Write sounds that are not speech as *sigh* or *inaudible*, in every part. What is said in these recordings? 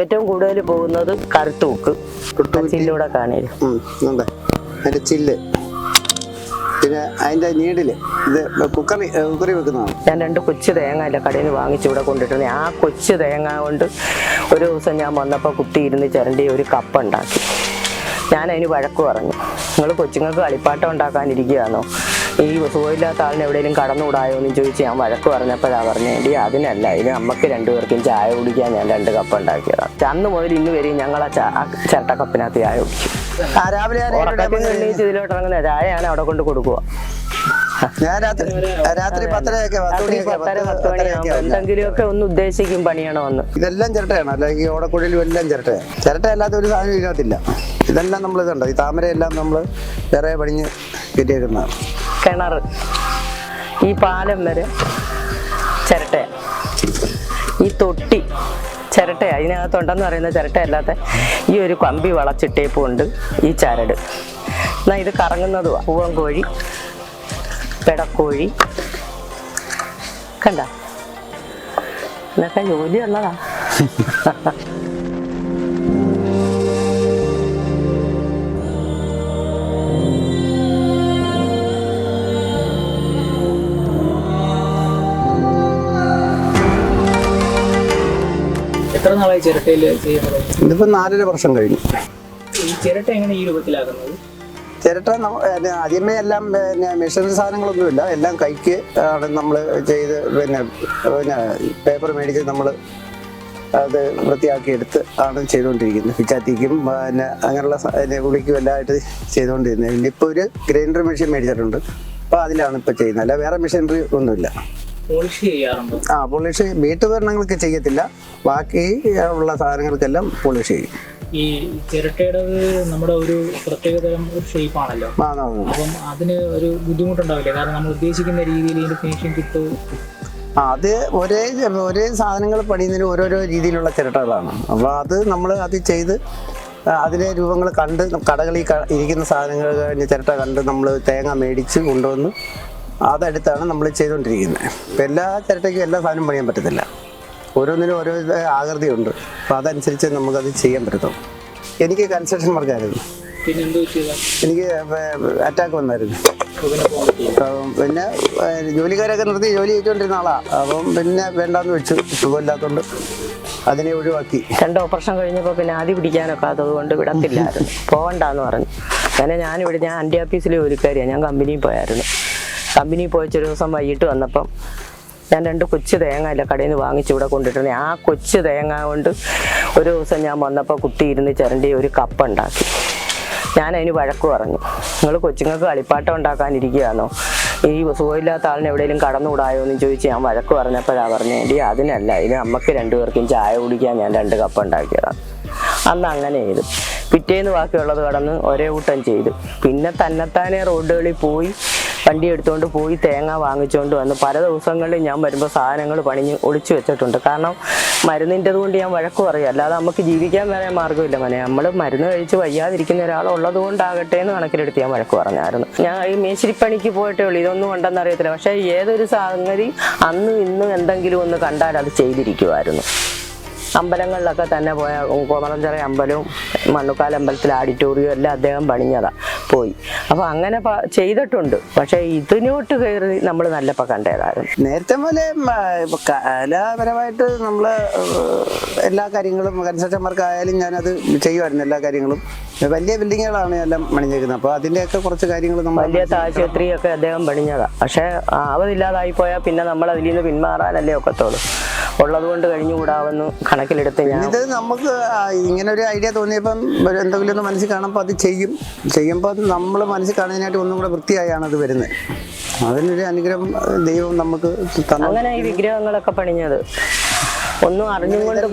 ഏറ്റവും കൂടുതൽ പോകുന്നത് കറുത്തൂക്ക്. ചില്ലൂടെ കാണില്ല ചില്ല് പിന്നെ അതിന്റെ നീഡിൽ. ഇത് കുക്കറി കുക്കറി വെക്കുന്നതാണ്? ഞാൻ രണ്ട് കൊച്ചു തേങ്ങ അല്ല കടയിൽ നിന്ന് വാങ്ങിച്ചിവിടെ കൊണ്ടിട്ടുണ്ട്. ആ കൊച്ചു തേങ്ങ കൊണ്ട് ഒരു ദിവസം ഞാൻ വന്നപ്പോൾ കുട്ടി ഇരുന്ന് ചിരണ്ടി ഒരു കപ്പ ഉണ്ടാക്കി. ഞാൻ അതിന് വഴക്ക് പറഞ്ഞു. നിങ്ങൾ കൊച്ചുങ്ങൾക്ക് കളിപ്പാട്ടം ഉണ്ടാക്കാനിരിക്കുകയാണോ? ഈ സുഖമില്ലാത്ത ആളിന് എവിടെയെങ്കിലും കടന്നുകൂടായോ എന്ന് ചോദിച്ച് ഞാൻ വഴക്ക് പറഞ്ഞപ്പോഴാണ് പറഞ്ഞു എടി അതിനല്ല ഇനി നമുക്ക് രണ്ടുപേർക്കും ചായ കുടിക്കാൻ ഞാൻ രണ്ട് കപ്പ് ഉണ്ടാക്കിയതാണ് അന്ന് മുതൽ ഇന്ന് വരെയും ഞങ്ങൾ ആ ചിരട്ട കപ്പിനകത്ത് ചായ കുടിക്കും. ഉറക്കത്തിൽ എണ്ണീച്ച് ഇതിലോട്ട് ഇറങ്ങുന്ന ചായയാണ് അവിടെ കൊണ്ട് കൊടുക്കുക ഞാൻ രാത്രി രാത്രി പത്തരയൊക്കെ എന്തെങ്കിലുമൊക്കെ ഒന്ന് ഉദ്ദേശിക്കും പണിയണമെന്ന് ഇതെല്ലാം ചിരട്ടയാണ് അല്ലെങ്കിൽ ഓടക്കുഴലും എല്ലാം ചിരട്ടയാണ്. ചിരട്ട അല്ലാത്ത ഒരു സാധനം ഇതിനകത്തില്ല. ഇതെല്ലാം നമ്മൾ ഇതുണ്ട്? ഈ താമരയെല്ലാം നമ്മൾ വേറെ പണിഞ്ഞ് കെട്ടിയേക്കുന്നതാണ്. കിണർ ഈ പാലം വരെ ചിരട്ട ഈ തൊട്ടി ചിരട്ട അതിനകത്തുണ്ടെന്ന് പറയുന്ന ചിരട്ട അല്ലാത്ത ഈ ഒരു കമ്പി വളച്ചിട്ടേപ്പും ഉണ്ട് ഈ ചരട്. എന്നാൽ ഇത് കറങ്ങുന്നതുവാ. പൂവൻ കോഴി പെടക്കോഴി. കണ്ട? എന്നൊക്കെ ജോലിയുള്ളതാ എത്ര *laughs* നാളായി ചിരട്ടയിൽ ചെയ്യുന്നത് ഇതിപ്പോൾ നാലര വർഷം കഴിഞ്ഞു. ഈ ചിരട്ട എങ്ങനെ ഈ രൂപത്തിലാക്കുന്നത് ചിരട്ട ആദ്യമേ എല്ലാം പിന്നെ മെഷീനറി സാധനങ്ങളൊന്നുമില്ല. എല്ലാം കൈക്ക് ആണ് നമ്മൾ ചെയ്ത് പിന്നെ പിന്നെ പേപ്പർ മേടിച്ച് നമ്മൾ അത് വൃത്തിയാക്കി എടുത്ത് ആണ് ചെയ്തുകൊണ്ടിരിക്കുന്നത്. പിച്ചാത്തിക്കും പിന്നെ അങ്ങനെയുള്ള ഉളിക്കും എല്ലാം ആയിട്ട് ചെയ്തുകൊണ്ടിരുന്നത്. ഇപ്പോൾ ഒരു ഗ്രൈൻഡർ മെഷീൻ മേടിച്ചിട്ടുണ്ട്. അപ്പോൾ അതിലാണ് ഇപ്പോൾ ചെയ്യുന്നത്. അല്ല വേറെ മെഷീനറി ഒന്നുമില്ല. ആ പോളിഷ് വീട്ടുപകരണങ്ങൾക്ക് ചെയ്യത്തില്ല. ബാക്കി ഉള്ള സാധനങ്ങൾക്കെല്ലാം പോളിഷ് ചെയ്യും. ഈ ചിരട്ടയുടെ നമ്മുടെ ഒരു പ്രത്യേകതരം ഒരു ഷേപ്പ് ആണല്ലോ. അപ്പം അതിന് ഒരു ബുദ്ധിമുട്ടുണ്ടാവില്ലേ? കാരണം നമ്മൾ ഉദ്ദേശിക്കുന്ന രീതിയിൽ ഇതിന്റെ ഫിനിഷിങ് കിട്ടും. ആ, അത് ഒരേ ഒരേ സാധനങ്ങൾ പണിയുന്നതിന് ഓരോരോ രീതിയിലുള്ള ചിരട്ടകളാണ്. അപ്പോൾ അത് നമ്മൾ അത് ചെയ്ത് അതിലെ രൂപങ്ങൾ കണ്ട് കടകളിൽ ഇരിക്കുന്ന സാധനങ്ങൾ കഴിഞ്ഞ് ചിരട്ട കണ്ട് നമ്മൾ തേങ്ങ മേടിച്ച് കൊണ്ടുവന്ന് അതെടുത്താണ് നമ്മൾ ചെയ്തുകൊണ്ടിരിക്കുന്നത്. ഇപ്പം എല്ലാ ചിരട്ടയ്ക്കും എല്ലാ സാധനവും പണിയാൻ പറ്റത്തില്ല. ഓരോന്നിനും ഓരോ ആകൃതിയുണ്ട്. അപ്പം അതനുസരിച്ച് നമുക്കത് ചെയ്യാൻ പറ്റത്തുള്ളൂ. എനിക്ക് കൺസ്ട്രക്ഷൻ വർക്കായിരുന്നു. പിന്നെ എന്തോ ചെയ്താൽ എനിക്ക് അറ്റാക്ക് വന്നായിരുന്നു. പിന്നെ ജോലിക്കാരൊക്കെ നിർത്തി ജോലി ചെയ്തുകൊണ്ടിരുന്ന ആളാണ് അപ്പം പിന്നെ വേണ്ടാന്ന് വെച്ചു. സുഖമില്ലാത്തതുകൊണ്ട് അതിനെ ഒഴിവാക്കി. രണ്ട് ഓപ്പറേഷൻ കഴിഞ്ഞപ്പോൾ പിന്നെ ആദ്യം പിടിക്കാനൊക്കെ അതുകൊണ്ട് വിടത്തില്ലായിരുന്നു. പോകണ്ടെന്ന് പറഞ്ഞു. അങ്ങനെ ഞാനിവിടെ ഞാൻ അന്റെ ഓഫീസിലെ ജോലിക്കാരിയാണ് ഞാൻ കമ്പനിയിൽ പോയായിരുന്നു. കമ്പനിയിൽ പോയിച്ചൊരു ദിവസം വൈകിട്ട് വന്നപ്പം ഞാൻ രണ്ട് കൊച്ചു തേങ്ങ അല്ല കടയിൽ നിന്ന് വാങ്ങിച്ച് ഇവിടെ കൊണ്ടിട്ടുണ്ട് ആ കൊച്ചു തേങ്ങ കൊണ്ട് ഒരു ദിവസം ഞാൻ വന്നപ്പോൾ കുത്തിയിരുന്ന് ചിരണ്ടി ഒരു കപ്പ ഉണ്ടാക്കി. ഞാൻ വഴക്ക് പറഞ്ഞു. നിങ്ങൾ കൊച്ചുങ്ങൾക്ക് കളിപ്പാട്ടം ഉണ്ടാക്കാനിരിക്കുകയാണോ? ഈ സുഖമില്ലാത്ത ആളിന് എവിടെയെങ്കിലും കടന്നുകൂടായോ എന്ന് ചോദിച്ച് ഞാൻ വഴക്ക് പറഞ്ഞപ്പോഴാണ് പറഞ്ഞു എടി അതിനല്ല. ഇത് നമുക്ക് രണ്ടുപേർക്കും ചായ കുടിക്കാൻ ഞാൻ രണ്ട് കപ്പ ഉണ്ടാക്കിയതാണ് അന്ന് അങ്ങനെ ചെയ്തു. പിറ്റേന്ന് ബാക്കിയുള്ളത് കടന്ന് ഒരേ കൂട്ടം ചെയ്തു. പിന്നെ തന്നെത്താനെ റോഡുകളിൽ പോയി വണ്ടി എടുത്തുകൊണ്ട് പോയി തേങ്ങ വാങ്ങിച്ചുകൊണ്ട് വന്ന്. പല ദിവസങ്ങളിൽ ഞാൻ വരുമ്പോൾ സാധനങ്ങൾ പണിഞ്ഞ് ഒളിച്ചു വെച്ചിട്ടുണ്ട്. കാരണം മരുന്നിന്റെത് കൊണ്ട് ഞാൻ വഴക്ക് പറയും. അല്ലാതെ നമുക്ക് ജീവിക്കാൻ വേറെ മാർഗമില്ല മനെ. നമ്മൾ മരുന്ന് കഴിച്ച് വയ്യാതിരിക്കുന്ന ഒരാളുള്ളത് കൊണ്ടാകട്ടെ എന്ന് കണക്കിലെടുത്ത് ഞാൻ വഴക്ക് പറഞ്ഞായിരുന്നു. ഞാൻ ഈ മേശിരിപ്പണിക്ക് പോയിട്ടേ ഉള്ളൂ. ഇതൊന്നും ഉണ്ടെന്ന് അറിയത്തില്ല. പക്ഷേ ഏതൊരു സംഗതി അന്നും ഇന്നും എന്തെങ്കിലും ഒന്ന് കണ്ടാൽ അത് ചെയ്തിരിക്കുമായിരുന്നു അമ്പലങ്ങളിലൊക്കെ തന്നെ പോയ കോമളഞ്ചിറ അമ്പലവും മണ്ണുക്കാൽ അമ്പലത്തിലെ ഓഡിറ്റോറിയം എല്ലാം അദ്ദേഹം പണിഞ്ഞതാ പോയി. അപ്പൊ അങ്ങനെ ചെയ്തിട്ടുണ്ട്. പക്ഷെ ഇതിനോട്ട് കയറി നമ്മൾ നല്ല കണ്ടേതായിരുന്നു. നേരത്തെ പോലെ കലാപരമായിട്ട് നമ്മൾ എല്ലാ കാര്യങ്ങളും കൺസ്ട്രക്ഷൻ വർക്കായാലും ഞാനത് ചെയ്യുമായിരുന്നു എല്ലാ കാര്യങ്ങളും. വലിയ ബിൽഡിങ്ങുകളാണ് എല്ലാം പണിഞ്ഞേക്കുന്നത് അപ്പോൾ അതിന്റെയൊക്കെ കുറച്ച് കാര്യങ്ങൾ നമ്മൾ വലിയ ആശുപത്രിയൊക്കെ അദ്ദേഹം പണിഞ്ഞതാ. പക്ഷെ അവതില്ലാതായി പോയാൽ പിന്നെ നമ്മൾ അതിൽ നിന്ന് പിന്മാറാനല്ലേ ഒക്കത്തുള്ളൂ. ഉള്ളത് കൊണ്ട് കഴിഞ്ഞുകൂടാവെന്ന് കണക്കിലെടുത്ത് ഞാൻ ഇത് നമുക്ക് ഇങ്ങനെ ഒരു ഐഡിയ തോന്നിയപ്പം എന്തെങ്കിലും ഒന്ന് മനസ്സിൽ കാണുമ്പോൾ അത് ചെയ്യും. ചെയ്യുമ്പോൾ നമ്മൾ മനസ്സിൽ കാണുന്നതിനായിട്ട് ഒന്നും കൂടെ വൃത്തിയായാണ് അത് വരുന്നത്. അതിനൊരു അനുഗ്രഹം ദൈവം നമുക്ക് അങ്ങനെ ഈ വിഗ്രഹങ്ങളൊക്കെ പണിഞ്ഞത്. ഒന്നും അറിഞ്ഞുകൊണ്ട്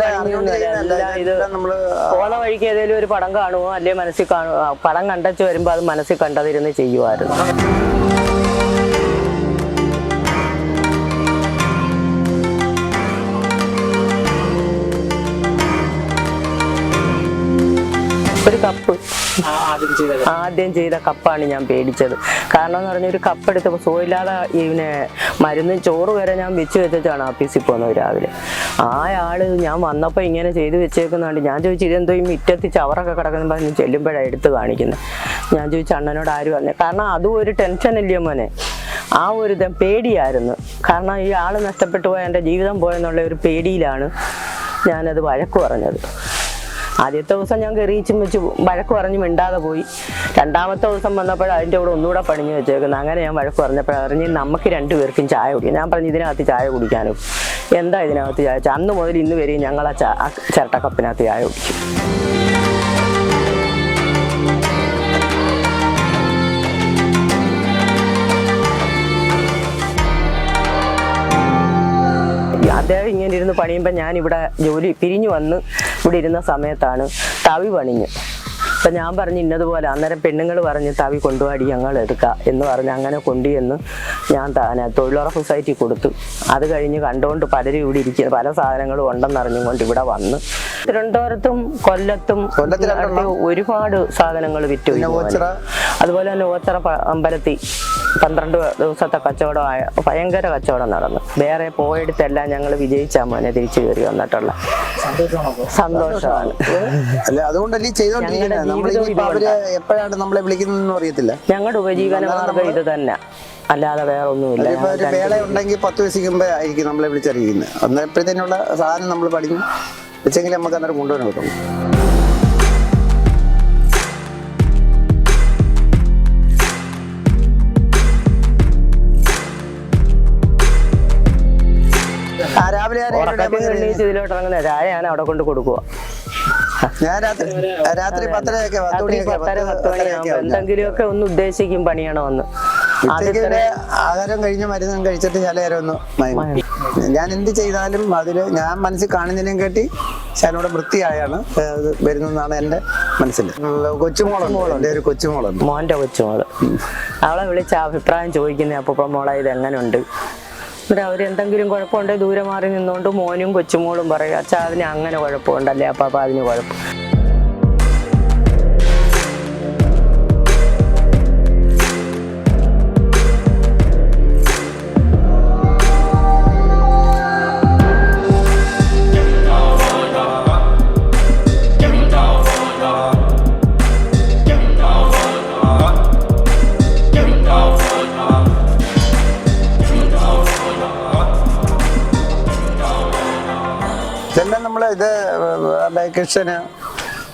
പോകുന്ന വഴിക്ക് ഏതെങ്കിലും ഒരു പടം കാണുമോ അല്ലെ മനസ്സിൽ കാണുമോ പടം കണ്ടച്ച് വരുമ്പോൾ അത് മനസ്സിൽ കണ്ടതിരുന്ന് ചെയ്യുമായിരുന്നു ഒരു കപ്പ്. ആദ്യം ചെയ്ത കപ്പാണ് ഞാൻ പേടിച്ചത്. കാരണം എന്ന് പറഞ്ഞാൽ ഒരു കപ്പ് എടുത്തപ്പോൾ സുഖമില്ലാതെ ഇതിനെ മരുന്നും ചോറ് വരെ ഞാൻ വെച്ച് വെച്ചിട്ടാണ് ഓഫീസിൽ പോകുന്നത് രാവിലെ. ആ ആൾ ഞാൻ വന്നപ്പോൾ ഇങ്ങനെ ചെയ്ത് വെച്ചേക്കുന്നുണ്ട്. ഞാൻ ചോദിച്ചു ഇതെന്തോ ഈ മിറ്റത്ത് ചവറൊക്കെ കിടക്കുന്ന? പറഞ്ഞ് ചെല്ലുമ്പോഴാണ് എടുത്ത് കാണിക്കുന്നത് ഞാൻ ചോദിച്ചു അണ്ണനോട് ആര് പറഞ്ഞു? കാരണം അതും ഒരു ടെൻഷൻ ഇല്ലയോ മോനെ? ആ ഒരു ഇതം പേടിയായിരുന്നു. കാരണം ഈ ആൾ നഷ്ടപ്പെട്ടു പോയ എന്റെ ജീവിതം പോയെന്നുള്ള ഒരു പേടിയിലാണ് ഞാനത് വഴക്ക് പറഞ്ഞത്. ആദ്യത്തെ ദിവസം ഞാൻ കെറിയിച്ചും വെച്ച് വഴക്ക് പറഞ്ഞ് മിണ്ടാതെ പോയി. രണ്ടാമത്തെ ദിവസം വന്നപ്പോൾ അതിന്റെ കൂടെ ഒന്നുകൂടെ പണിഞ്ഞ് വെച്ചേക്കുന്നത്. അങ്ങനെ ഞാൻ വഴക്ക് പറഞ്ഞപ്പോൾ അറിഞ്ഞ് നമുക്ക് രണ്ടുപേർക്കും ചായ കുടിക്കാം. ഞാൻ പറഞ്ഞു ഇതിനകത്ത് ചായ കുടിക്കാനും. എന്താ ഇതിനകത്ത് ചായ? അന്ന് മുതൽ ഇന്ന് വരെയും ഞങ്ങൾ ആ ചിരട്ടക്കപ്പിനകത്ത് ചായ കുടിക്കും. അദ്ദേഹം ഇങ്ങനെ ഇരുന്ന് പണിയുമ്പോൾ ഞാൻ ഇവിടെ ജോലി പിരിഞ്ഞു വന്ന് ഇവിടെ ഇരുന്ന സമയത്താണ് തവി പണിഞ്ഞ്. അപ്പം ഞാൻ പറഞ്ഞു ഇന്നതുപോലെ അന്നേരം പെണ്ണുങ്ങൾ പറഞ്ഞ് തവി കൊണ്ടുപാടി ഞങ്ങൾ എടുക്കാം എന്ന് പറഞ്ഞ്. അങ്ങനെ കൊണ്ടുചെന്ന് ഞാൻ തൊഴിലുറപ്പ് സൊസൈറ്റി കൊടുത്തു. അത് കഴിഞ്ഞ് കണ്ടുകൊണ്ട് പലരും ഇവിടെ ഇരിക്കുന്ന. പല സാധനങ്ങളും ഉണ്ടെന്ന് അറിഞ്ഞുകൊണ്ട് ഇവിടെ വന്ന്. തിരുവനന്തപുരത്തും കൊല്ലത്തും ഒരുപാട് സാധനങ്ങൾ വിറ്റു. അതുപോലെ തന്നെ ഓച്ചറ അമ്പലത്തിൽ. പന്ത്രണ്ട് ദിവസത്തെ കച്ചവടമായ ഭയങ്കര കച്ചവടം നടന്നു. വേറെ പോയെടുത്തെല്ലാം ഞങ്ങൾ വിജയിച്ചാ മോനെ തിരിച്ചു കയറി വന്നിട്ടുള്ള. സന്തോഷമാണോ? അല്ല അതുകൊണ്ടല്ലേ ചെയ്തോണ്ടിരിക്കുന്നത് ഞങ്ങളുടെ നമ്മൾ അവർ എപ്പോഴാണ് നമ്മളെ വിളിക്കുന്നതെന്ന് അറിയത്തില്ല. ഞങ്ങളുടെ ഉപജീവന മാർഗം ഇത് തന്നെ അല്ലാതെ വേറെ ഒന്നുമില്ല ഇപ്പൊ ഒരു വേള ഉണ്ടെങ്കിൽ പത്ത് ആയിരിക്കും നമ്മളെ വിളിച്ചറിയിക്കുന്നത് അന്നേരത്തേനുള്ള സാധനം നമ്മൾ പഠിക്കും. വെച്ചെങ്കിൽ നമുക്ക് അന്നേരം കൊണ്ടുവരാൻ പറ്റും ഏഴരയുടെ എണ്ണീച്ച് ഇതിലോട്ട് ഇറങ്ങുന്ന ചായ ഞാൻ അവിടെ കൊണ്ട് കൊടുക്കുക ഞാൻ രാത്രി രാത്രി പത്തരയൊക്കെ പത്ത് രാത്രി പത്തര പത്ത് ഞാൻ. എന്തെങ്കിലുമൊക്കെ ഒന്ന് ഉദ്ദേശിക്കും പണിയണമെന്ന്. ആഹാരം കഴിഞ്ഞ മരുന്നും കഴിച്ചിട്ട് ചില നേരം ഒന്ന് മയങ്ങും ഞാൻ എന്ത് ചെയ്താലും അതിൽ ഞാൻ മനസ്സിൽ കാണുന്നതിനും കേട്ടി ശാനോടെ വൃത്തിയായാണ് വരുന്നതെന്നാണ് എന്റെ മനസ്സിൽ. കൊച്ചുമോളുണ്ട്. ഒരു കൊച്ചുമോളുണ്ട്. മോന്റെ കൊച്ചുമോൾ. അവളെ വിളിച്ച അഭിപ്രായം ചോദിക്കുന്ന അപ്പൊ മോളെ ഇത് എങ്ങനെയുണ്ട് എന്നിട്ട് അവർ എന്തെങ്കിലും കുഴപ്പമുണ്ടെങ്കിൽ ദൂരെ മാറി നിന്നുകൊണ്ട് മോനും കൊച്ചുമോളും പറയും അച്ഛാ അതിന് അങ്ങനെ കുഴപ്പമുണ്ടല്ലേ? അപ്പം അപ്പം അതിന് കുഴപ്പം. ഇത് കൃഷ്ണന്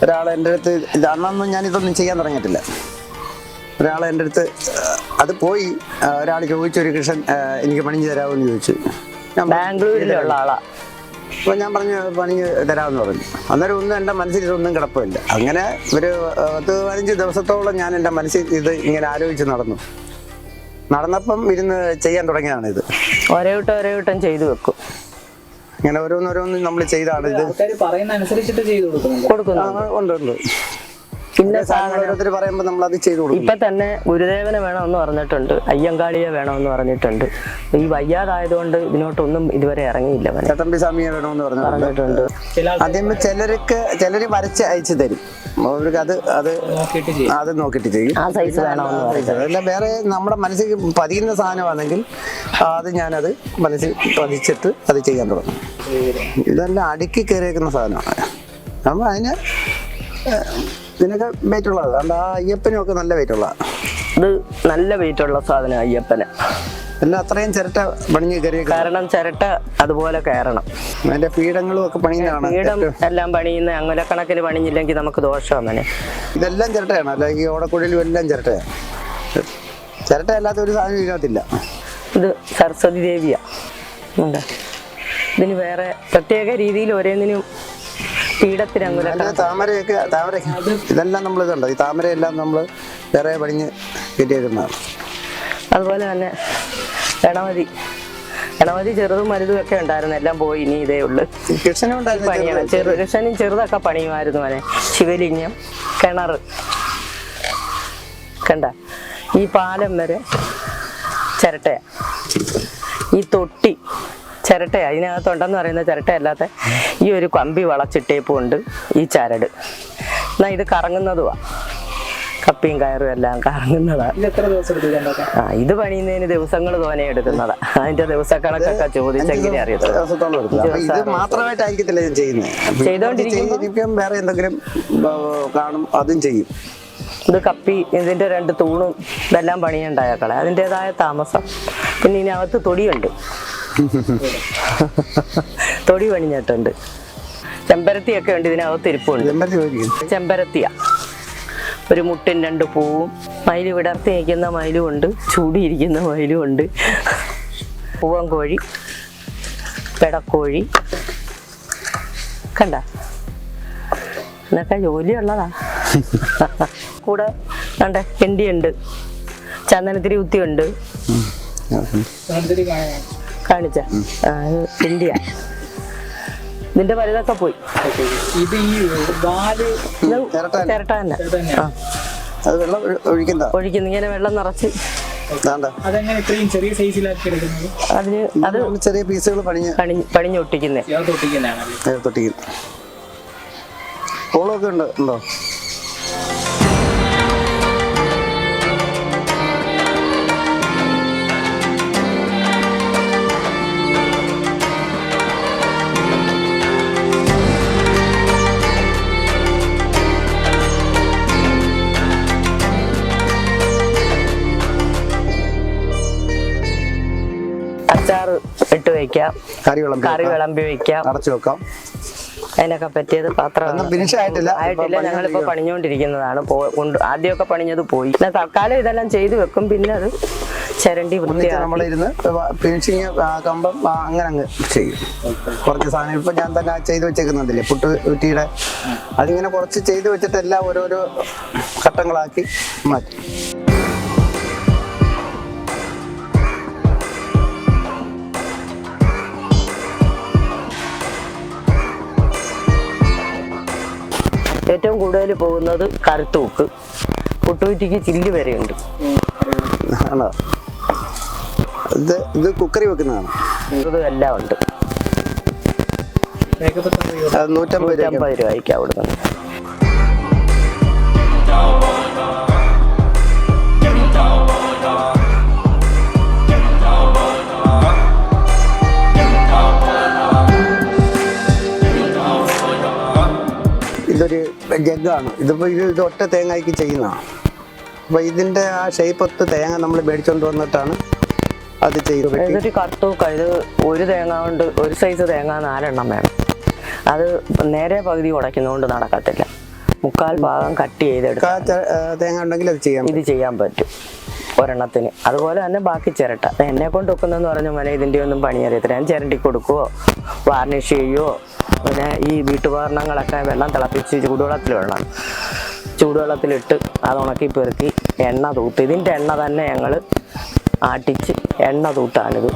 ഒരാൾ എന്റെ അടുത്ത് ഇത് അന്നൊന്നും ഞാൻ ഇതൊന്നും ചെയ്യാൻ തുടങ്ങിയിട്ടില്ല. ഒരാൾ എന്റെ അടുത്ത് അത് പോയി ഒരാൾ ചോദിച്ചു ഒരു കൃഷ്ണൻ എനിക്ക് പണിഞ്ഞു തരാമെന്ന് ചോദിച്ചു. ഞാൻ ബാംഗ്ലൂരിലുള്ള ആളാ. അപ്പോൾ ഞാൻ പറഞ്ഞു പണി തരാമെന്ന് പറഞ്ഞു. അന്നേരം ഒന്നും എന്റെ മനസ്സിൽ ഇതൊന്നും കിടപ്പില്ല അങ്ങനെ ഒരു പത്ത് പതിനഞ്ച് ദിവസത്തോളം ഞാൻ എന്റെ മനസ്സിൽ ഇത് ഇങ്ങനെ ആലോചിച്ച് നടന്നു. നടന്നപ്പം ഇരുന്ന് ചെയ്യാൻ തുടങ്ങിയതാണ് ഇത് ഒരേ വട്ടം ഒരേ വട്ടം ചെയ്തു വെക്കും. ഇങ്ങനെ ഓരോന്നോരോന്ന് നമ്മൾ ചെയ്താണ് ഇത്. കൊടുക്കുന്നുണ്ട്. കൊടുക്കുന്നു ഉണ്ട് ഉണ്ട്. പിന്നെ ഓരോരുത്തർ പറയുമ്പോൾ നമ്മൾ അത് ചെയ്തു കൊടുക്കും. ഇപ്പൊ തന്നെ ഗുരുദേവനെ വേണമെന്ന് പറഞ്ഞിട്ടുണ്ട് അയ്യങ്കാളിയെ വേണമെന്ന് പറഞ്ഞിട്ടുണ്ട്. ഈ വയ്യാതായതുകൊണ്ട് ഇതിനോട്ടൊന്നും ഇതുവരെ ഇറങ്ങിയില്ല ചട്ടമ്പി സ്വാമിയെ വേണമെന്ന് പറഞ്ഞു പറഞ്ഞിട്ടുണ്ട്. ആദ്യം ചിലർക്ക് ചിലർ വരച്ച് അയച്ചു തരും. അവർക്ക് അത് അത് അത് നോക്കിയിട്ട് ചെയ്യും. ആ സൈസ് വേണമെന്ന് അതല്ല വേറെ നമ്മുടെ മനസ്സിൽ പതിയുന്ന സാധനമാണെങ്കിൽ അത് ഞാനത് മനസ്സിൽ പതിച്ചിട്ട് അത് ചെയ്യാൻ തുടങ്ങും. ഇതെല്ലാം അടുക്കി കയറിയേക്കുന്ന സാധനമാണ്. അപ്പം അതിന് ഇതിനൊക്കെ വെയിറ്റ് ഉള്ളത് അതുകൊണ്ട് ആ അയ്യപ്പനൊക്കെ നല്ല വെയിറ്റ് ഉള്ള ഇത് നല്ല വെയിറ്റ് ഉള്ള സാധനം അയ്യപ്പന്. പിന്നെ അത്രയും ചിരട്ട പണിഞ്ഞ് കയറി കാരണം ചിരട്ട അതുപോലെ കയറണം. അതിന്റെ പീഠങ്ങളും ഒക്കെ പണിയുന്നതാണ് പീഠം എല്ലാം പണിയുന്ന അങ്ങനെ കണക്കിന് പണിഞ്ഞില്ലെങ്കിൽ നമുക്ക് ദോഷം അങ്ങനെ ഇതെല്ലാം ചിരട്ടയാണ്. അല്ലെങ്കിൽ ഓടക്കുഴലും എല്ലാം ചിരട്ടയാണ്. ചിരട്ട അല്ലാത്ത ഒരു സാധനം ഇതിനകത്തില്ല. ഇത് സരസ്വതി ദേവിയാ. ഇതിന് വേറെ പ്രത്യേക രീതിയിൽ ഓരോന്നിനും താമരയൊക്കെ താമര ഇതെല്ലാം നമ്മൾ ഇതുണ്ട്? ഈ താമരയെല്ലാം നമ്മൾ വേറെ പണിഞ്ഞ് കെട്ടിയേക്കുന്നതാണ്. അതുപോലെ തന്നെ ഗണപതി ഗണപതി ചെറുതും വലുതും ഒക്കെ ഉണ്ടായിരുന്നു. എല്ലാം പോയി ഇനി ഇതേ ഉള്ളു. പണിയാണ് ചെറു കൃഷ്ണനും ചെറുതൊക്കെ പണിയുമായിരുന്നു അവനെ ശിവലിംഗം കിണർ കണ്ട? ഈ പാലം വരെ ചിരട്ടയാ. ഈ തൊട്ടി ചിരട്ടയാ. ഇതിനകത്തുണ്ടെന്ന് പറയുന്ന ചിരട്ടയല്ലാത്ത ഈ ഒരു കമ്പി വളച്ചിട്ടേപ്പും ഉണ്ട് ഈ ചരട്. എന്നാ ഇത് കറങ്ങുന്നതുവാ. കപ്പിയും കയറും എല്ലാം കറങ്ങുന്നതാ. ഇത് എത്ര ദിവസം എടുത്തു ഉണ്ടാക്കാൻ ആ ഇത് പണിയുന്നതിന് ദിവസങ്ങൾ തോനെ എടുക്കുന്നതാ. അതിന്റെ ദിവസക്കണക്കൊക്കെ ചോദിച്ചെങ്കിലേ അറിയത്തുള്ളൂ. വേറെ എന്തെങ്കിലും കാണും അതും ചെയ്യും. ഇത് കപ്പി ഇതിന്റെ രണ്ട് തൂണും ഇതെല്ലാം പണിയുണ്ടായേക്കളെ. അതിന്റെതായ താമസം. പിന്നെ ഇതിനകത്ത് തൊടിയുണ്ട്. *laughs* തൊടി പണിഞ്ഞിട്ടുണ്ട്. ചെമ്പരത്തിയൊക്കെ ഉണ്ട് ഇതിനകത്ത് ഇരിപ്പുണ്ട്. ചെമ്പരത്തിയ. ഒരു മുട്ടും രണ്ട് പൂവും. മയിൽ വിടർത്തി നിൽക്കുന്ന മയിലും ഉണ്ട് ചൂടിയിരിക്കുന്ന മയിലും ഉണ്ട്. പൂവൻ കോഴി പെടക്കോഴി. കണ്ട? എന്നൊക്കെ ജോലിയുള്ളതാ. *laughs* കൂടെ കണ്ട കെണ്ടിയുണ്ട് ചന്ദനത്തിരി കുത്തിയുണ്ട്. കാണിച്ച. ഇന്ത്യ. നിന്റെ വലുതൊക്കെ പോയി. ഇത് ഈ വാൽ ചിരട്ട തന്നെ. അത് വെള്ളം ഒഴിക്കുന്ന ഒഴിക്കുന്ന. ഇങ്ങനെ വെള്ളം നിറച്ച്. അതിന് അത് ചെറിയ പീസുകൾ പണിഞ്ഞ് പണി പണിഞ്ഞൊട്ടിക്കുന്നേ ഇത് തൊട്ടിക്കുന്നതാണ് തൊട്ടിക്കും ഓളമൊക്കെ ഉണ്ട്? അച്ചാറ് ഇട്ട് വെക്കാം. കറി വിളമ്പി കറി. വിളമ്പി വെക്കാം. അടച്ചു വെക്കാം. അതിനൊക്കെ പറ്റിയത് പാത്രം ആയിട്ടില്ല. ഞങ്ങളിപ്പോ പണിഞ്ഞുകൊണ്ടിരിക്കുന്നതാണ് കൊണ്ട് ആദ്യമൊക്കെ പണിഞ്ഞത് പോയി. പിന്നെ തൽക്കാലം ഇതെല്ലാം ചെയ്തു വെക്കും. പിന്നെ അത് ചരണ്ടി നമ്മളിരുന്ന് ഫിനിഷിങ് കമ്പം അങ്ങനെ അങ്ങ് ചെയ്യും. കുറച്ച് സാധനങ്ങൾ ഇപ്പൊ ഞാൻ തന്നെ ചെയ്തു വെച്ചേക്കുന്നുണ്ടല്ലേ പുട്ട് കുറ്റിയുടെ അതിങ്ങനെ കുറച്ച് ചെയ്തു വെച്ചിട്ട് എല്ലാം ഓരോരോ ഘട്ടങ്ങളാക്കി മാറ്റി. ഏറ്റവും കൂടുതൽ പോകുന്നത് കറുത്തൂക്ക്. പുട്ടുകുറ്റിക്ക് ചില്ല് വരെയുണ്ട്. ആണോ? ഇത് ഇത് കുക്കറി വെക്കുന്നതാണ്? ഇത് എല്ലാം ഉണ്ട്. നൂറ്റമ്പത് രൂപയ്ക്ക്. അവിടുന്ന് ഇതൊരു ജഗ്ഗാണ് ഇതിപ്പോൾ ഇത് ഇത് ഒറ്റ തേങ്ങയ്ക്ക് ചെയ്യുന്നതാണ് അപ്പോൾ ഇതിന്റെ ആ ഷേപ്പ് ഒത്ത് തേങ്ങ നമ്മൾ മേടിച്ചുകൊണ്ട് വന്നിട്ടാണ് അത് ചെയ്യുന്നത് വെട്ടി ഇതൊരു കറുത്തൂക്ക ഇത് ഒരു തേങ്ങ കൊണ്ട് ഒരു സൈസ് തേങ്ങ നാലെണ്ണം വേണം. അത് നേരെ പകുതി ഉടയ്ക്കുന്നതുകൊണ്ട് നടക്കത്തില്ല. മുക്കാൽ ഭാഗം കട്ട് ചെയ്തെടുക്കാം തേങ്ങ ഉണ്ടെങ്കിൽ അത് ചെയ്യാം ഇത് ചെയ്യാൻ പറ്റും. ഒരെണ്ണത്തിന്. അതുപോലെ തന്നെ ബാക്കി ചിരട്ട. എന്നെ കൊണ്ട് വെക്കുന്നതെന്ന് പറഞ്ഞ മനെ ഇതിന്റെ ഒന്നും പണിയറിയത്തില്ല. ഞാൻ ചിരണ്ടി കൊടുക്കുവോ? വാർണിഷ് ചെയ്യുവോ? പിന്നെ ഈ വീട്ടുപകരണങ്ങളൊക്കെ വെള്ളം തിളപ്പിച്ച് ചൂടുവെള്ളത്തിൽ വെള്ളം. ചൂടുവെള്ളത്തിലിട്ട് അത് ഉണക്കി പെറുക്കി എണ്ണ തൂത്ത്. ഇതിന്റെ എണ്ണ തന്നെ ഞങ്ങൾ ആട്ടിച്ച് എണ്ണ തൂത്താണിത്.